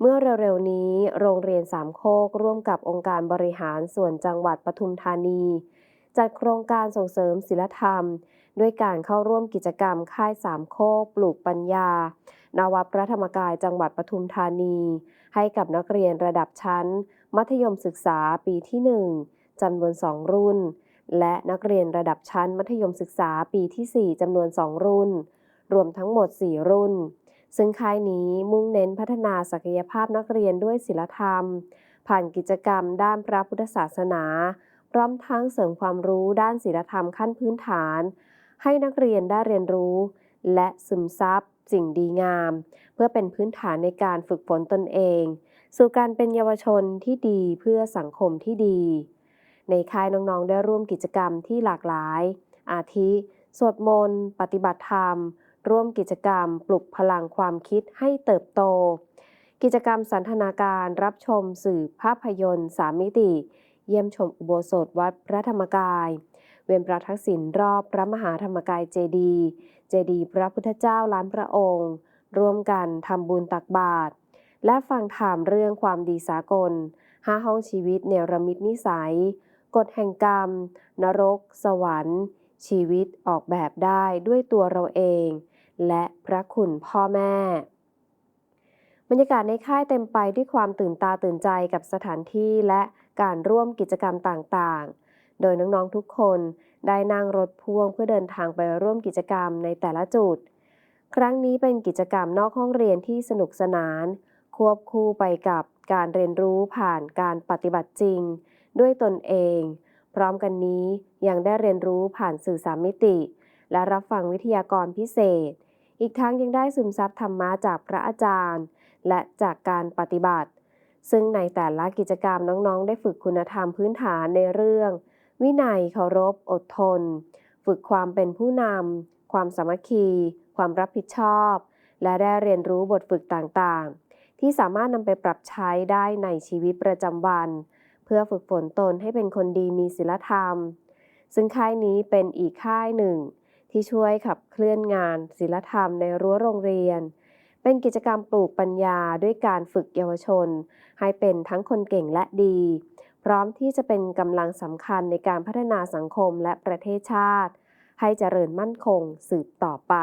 เมื่อเร็วๆนี้โรงเรียนสามโคกร่วมกับองค์การบริหารส่วนจังหวัดปทุมธานี จัดโครงการส่งเสริมศิลธรรม ด้วยการเข้าร่วมกิจกรรมค่ายสามโคกปลูกปัญญา นวัพระธรรมกายจังหวัดปทุมธานี ให้กับนักเรียนระดับชั้น มัธยมศึกษาปีที่ 1จำนวน 2 รุ่น และนักเรียนระดับชั้นมัธยมศึกษาปีที่ 4จำนวน 2 รุ่น รวมทั้งหมด 4 รุ่น ซึ่งค่ายนี้มุ่งเน้นพัฒนาศักยภาพนักเรียนด้วยศิลธรรม ผ่านกิจกรรมด้านพระพุทธศาสนา พร้อมทั้งเสริมความรู้ด้านศิลธรรมขั้นพื้นฐาน ให้นักเรียนได้เรียนรู้ และซึมซับสิ่งดีงาม เพื่อเป็นพื้นฐานในการฝึกฝนตนเอง สู่การเป็นเยาวชนที่ดีเพื่อสังคมที่ดี ในค่ายน้องๆได้ร่วมกิจกรรมที่หลากหลาย อาทิ สวดมนต์ ปฏิบัติธรรม ร่วมกิจกรรม ปลุกพลังความคิดให้เติบโต กิจกรรมสันทนาการรับชมสื่อภาพยนตร์สามมิติ เยี่ยมชมอุโบสถวัดพระธรรมกาย เวียนประทักษิณรอบพระมหาธรรมกายเจดีย์เจดีย์พระพุทธเจ้าล้านพระองค์ ร่วมกันทำบุญตักบาตรและฟังถามเรื่องความดีสากลห้าห้องชีวิตเนรมิตนิสัย กฎแห่งกรรม นรก สวรรค์ ชีวิตออกแบบได้ด้วยตัวเราเอง และพระคุณพ่อแม่ บรรยากาศในค่ายเต็มไปด้วยความตื่นตาตื่นใจกับสถานที่และการร่วมกิจกรรมต่างๆ โดยน้องๆทุกคนได้นั่งรถพ่วงเพื่อเดินทางไปร่วมกิจกรรมในแต่ละจุด ครั้งนี้เป็นกิจกรรมนอกห้องเรียนที่สนุกสนาน ควบคู่ไปกับการเรียนรู้ผ่านการปฏิบัติจริง ด้วยตนเอง พร้อมกันนี้ยังได้เรียนรู้ผ่านสื่อสามมิติ และรับฟังวิทยากรพิเศษ อีกทั้งยังได้ซึมซับธรรมะจากพระอาจารย์ และจากการปฏิบัติ ซึ่งในแต่ละกิจกรรมน้องๆ ได้ฝึกคุณธรรมพื้นฐานในเรื่อง วินัยเคารพ อดทน ฝึกความเป็นผู้นำความสามัคคี ความรับผิดชอบ และได้เรียนรู้บทฝึกต่างๆ ที่สามารถนำไปปรับใช้ได้ในชีวิตประจำวัน เพื่อฝึกฝนตนให้เป็นคนดีมีศีลธรรม ซึ่งค่ายนี้เป็นอีกค่ายหนึ่ง ที่ช่วยขับเคลื่อนงานศิลธรรมในรั้วโรงเรียน เป็นกิจกรรมปลูกปัญญาด้วยการฝึกเยาวชน ให้เป็นทั้งคนเก่งและดี พร้อมที่จะเป็นกำลังสำคัญในการพัฒนาสังคมและประเทศชาติ ให้เจริญมั่นคงสืบต่อไป